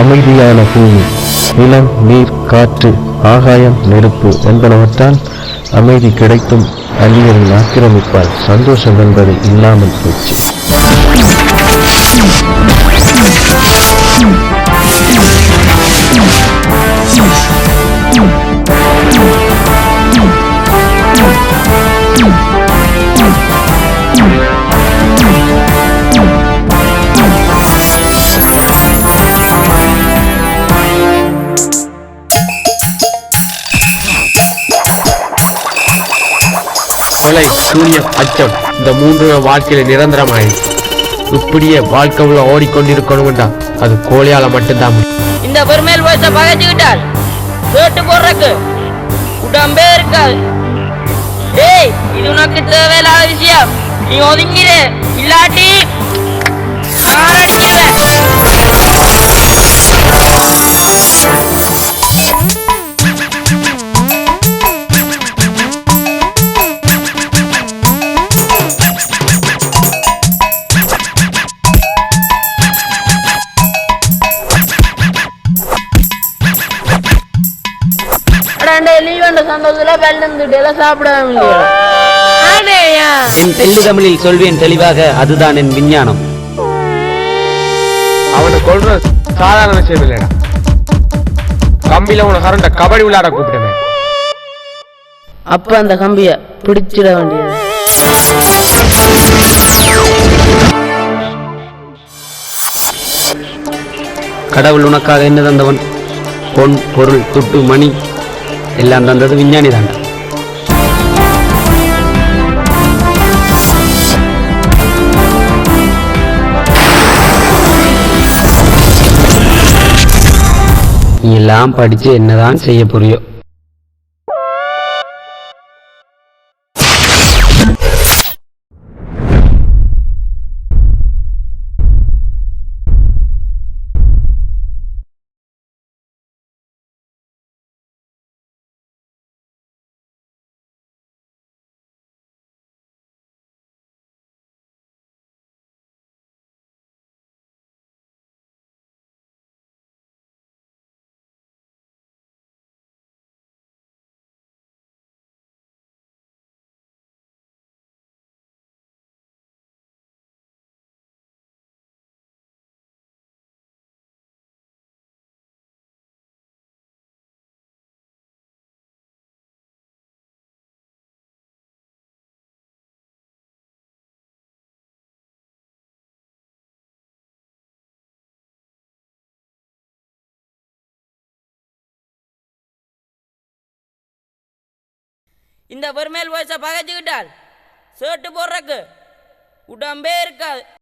அமைதியான பூமி நிலம் நீர் காற்று ஆகாயம் நெருப்பு என்பனவற்றால் அமைதி கிடைத்தும் அந்நியரின் ஆக்கிரமிப்பால் சந்தோஷம் என்பது இல்லாமல் போச்சு. கவலை சூரியம் அச்சம். இந்த மூன்று வாழ்க்கையில நிரந்தரமாயிடுச்சு இப்படியே வாழ்க்கை உள்ள ஓடிக்கொண்டிருக்கணும்டா. அது கோழியால மட்டும்தான் இந்த பெருமேல் வயசை பகைச்சுக்கிட்டால் கேட்டு போடுறக்கு உடம்பே இருக்காது. ஏய் இது உனக்கு தேவையில்லாத விஷயம். நீ ஒதுங்கிடு இல்லாட்டி அடாண்டே லீவ் சந்தோஷத்துல வெள்ளந்துட்டு சாப்பிடாம என் தெள்ளு தமிழில் சொல்வேன் தெளிவாக அதுதான் என் விஞ்ஞானம் அவனை கொல்ற சாதாரண விஷயம் இல்லைடா கம்பியில உன கரண்ட கபடி விளையாட கூப்பிட்டமே அப்ப அந்த கம்பிய பிடிச்சிட வேண்டியது கடவுள் உனக்காக என்ன தந்தவன் பொன் பொருள் துட்டு மணி எல்லாம் தந்தது விஞ்ஞானி தாண்டா நீ எல்லாம் படிச்சு என்னதான் செய்ய புரியோ இந்த பெருமேல் வயசை பகைச்சுக்கிட்டால் சேட்டு போடுறக்கு உடம்பே இருக்காது.